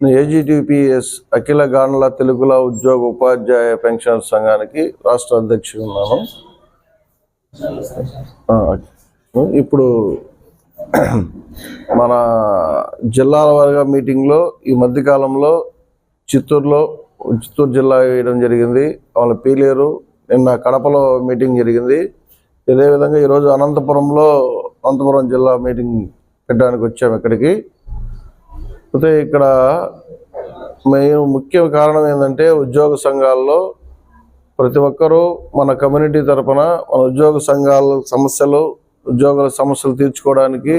ఏజీటీపీఎస్ అఖిల గాండ్ల తెలుగుల ఉద్యోగ ఉపాధ్యాయ పెన్షన్ సంఘానికి రాష్ట్ర అధ్యక్షుడు ఉన్నాను. ఇప్పుడు మన జిల్లాల వారిగా మీటింగ్లో ఈ మధ్యకాలంలో చిత్తూరులో చిత్తూరు జిల్లా వేయడం జరిగింది. వాళ్ళ పీలేరు నిన్న కడపలో మీటింగ్ జరిగింది. ఇదే విధంగా ఈరోజు అనంతపురంలో అనంతపురం జిల్లా మీటింగ్ పెట్టడానికి వచ్చాము ఇక్కడికి. అయితే ఇక్కడ మేము ముఖ్య కారణం ఏంటంటే ఉద్యోగ సంఘాల్లో ప్రతి ఒక్కరూ మన కమ్యూనిటీ తరపున మన ఉద్యోగ సంఘాల సమస్యలు ఉద్యోగుల సమస్యలు తీర్చుకోవడానికి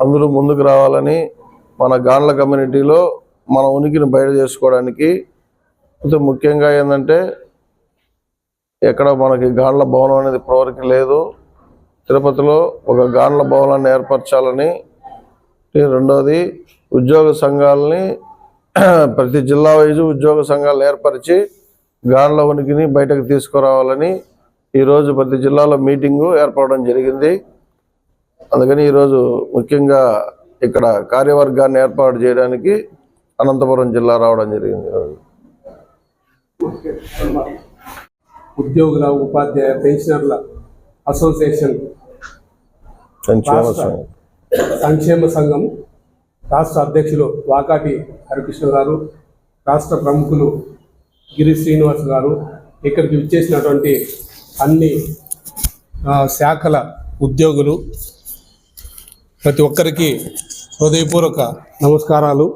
అందరూ ముందుకు రావాలని మన గాండ్ల కమ్యూనిటీలో మన ఉనికిని బయట చేసుకోవడానికి అయితే ముఖ్యంగా ఏంటంటే ఎక్కడ మనకి గాండ్ల భవనం అనేది ఇప్పటివరకు లేదు. తిరుపతిలో ఒక గాండ్ల భవనాన్ని ఏర్పరచాలని రెండోది ఉద్యోగ సంఘాలని ప్రతి జిల్లా వైజు ఉద్యోగ సంఘాలు ఏర్పరిచి గాండ్ల ఉనికిని బయటకు తీసుకురావాలని ఈరోజు ప్రతి జిల్లాలో మీటింగు ఏర్పడడం జరిగింది అందుకని ఈరోజు ముఖ్యంగా ఇక్కడ కార్యవర్గాన్ని ఏర్పాటు చేయడానికి అనంతపురం జిల్లా రావడం జరిగింది ఈరోజు ఉద్యోగుల ఉపాధ్యాయ పెన్షనర్ల అసోసియేషన్ సంక్షేమ సంఘం. రాష్ట్ర అధ్యక్షులు వాకాటి హరికృష్ణ గారు రాష్ట్ర ప్రముఖులు గిరి శ్రీనివాస్ గారు ఇక్కడికి విచ్చేసినటువంటి అన్ని శాఖల ఉద్యోగులు ప్రతి ఒక్కరికి హృదయపూర్వక నమస్కారాలు.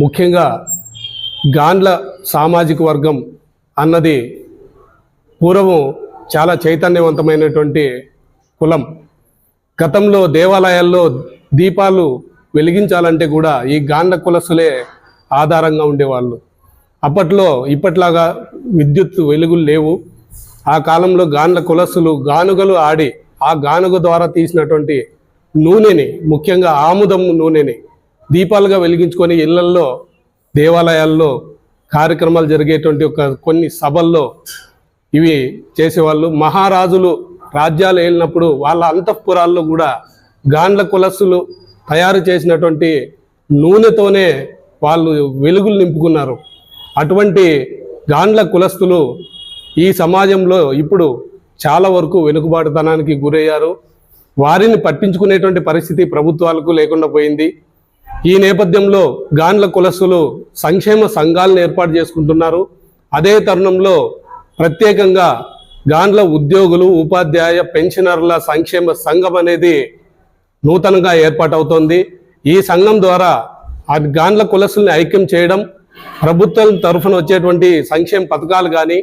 ముఖ్యంగా గాండ్ల సామాజిక వర్గం అన్నది పూర్వం చాలా చైతన్యవంతమైనటువంటి కులం. గతంలో దేవాలయాల్లో దీపాలు వెలిగించాలంటే కూడా ఈ గాండ కులసులే ఆధారంగా ఉండేవాళ్ళు. అప్పట్లో ఇప్పట్లాగా విద్యుత్ వెలుగులు లేవు. ఆ కాలంలో గాండ్ల కులసులు గానుగలు ఆడి ఆ గానుగ ద్వారా తీసినటువంటి నూనెని ముఖ్యంగా ఆముదం నూనెని దీపాలుగా వెలిగించుకొని ఇళ్ళల్లో దేవాలయాల్లో కార్యక్రమాలు జరిగేటువంటి ఒక కొన్ని సభల్లో ఇవి చేసేవాళ్ళు. మహారాజులు రాజ్యాలు ఏలినప్పుడు వాళ్ళ అంతఃపురాల్లో కూడా గాండ్ల కులస్సులు తయారు చేసినటువంటి నూనెతోనే వాళ్ళు వెలుగులు నింపుకున్నారు. అటువంటి గాండ్ల కులస్తులు ఈ సమాజంలో ఇప్పుడు చాలా వరకు వెనుకబాటుతనానికి గురయ్యారు. వారిని పట్టించుకునేటువంటి పరిస్థితి ప్రభుత్వాలకు లేకుండా పోయింది. ఈ నేపథ్యంలో గాండ్ల కులస్తులు సంక్షేమ సంఘాలను ఏర్పాటు చేసుకుంటున్నారు. అదే తరుణంలో ప్రత్యేకంగా గాండ్ల ఉద్యోగులు ఉపాధ్యాయ పెన్షనర్ల సంక్షేమ సంఘం అనేది నూతనంగా ఏర్పాటవుతోంది. ఈ సంఘం ద్వారా ఆ గాండ్ల కులసుల్ని ఐక్యం చేయడం ప్రభుత్వం తరఫున వచ్చేటువంటి సంక్షేమ పథకాలు కానీ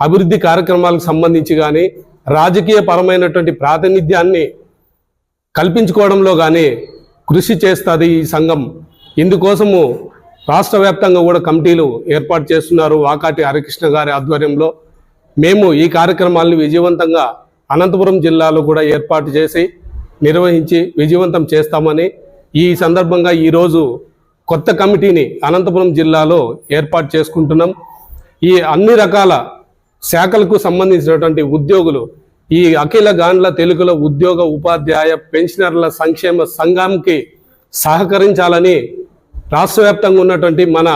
అభివృద్ధి కార్యక్రమాలకు సంబంధించి కానీ రాజకీయ పరమైనటువంటి ప్రాతినిధ్యాన్ని కల్పించుకోవడంలో కానీ కృషి చేస్తుంది ఈ సంఘం. ఇందుకోసము రాష్ట్ర వ్యాప్తంగా కూడా కమిటీలు ఏర్పాటు చేస్తున్నారు వాకాటి హరికృష్ణ గారి ఆధ్వర్యంలో. మేము ఈ కార్యక్రమాలను విజయవంతంగా అనంతపురం జిల్లాలో కూడా ఏర్పాటు చేసి నిర్వహించి విజయవంతం చేస్తామని ఈ సందర్భంగా ఈరోజు కొత్త కమిటీని అనంతపురం జిల్లాలో ఏర్పాటు చేసుకుంటున్నాం. ఈ అన్ని రకాల శాఖలకు సంబంధించినటువంటి ఉద్యోగులు ఈ అఖిల గాండ్ల తెలుగుల ఉద్యోగ ఉపాధ్యాయ పెన్షనర్ల సంక్షేమ సంఘంకి సహకరించాలని రాష్ట్ర ఉన్నటువంటి మన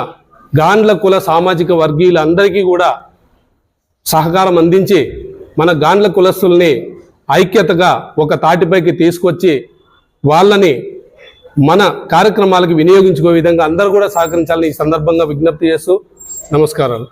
గాండ్ల కుల సామాజిక వర్గీయులందరికీ కూడా సహకారం అందించి మన గాండ్ల కులస్తుల్ని ఐక్యతగా ఒక తాటిపైకి తీసుకొచ్చి వాళ్ళని మన కార్యక్రమాలకు వినియోగించుకో విధంగా అందరూ కూడా సహకరించాలని ఈ సందర్భంగా విజ్ఞప్తి చేస్తూ నమస్కారాలు.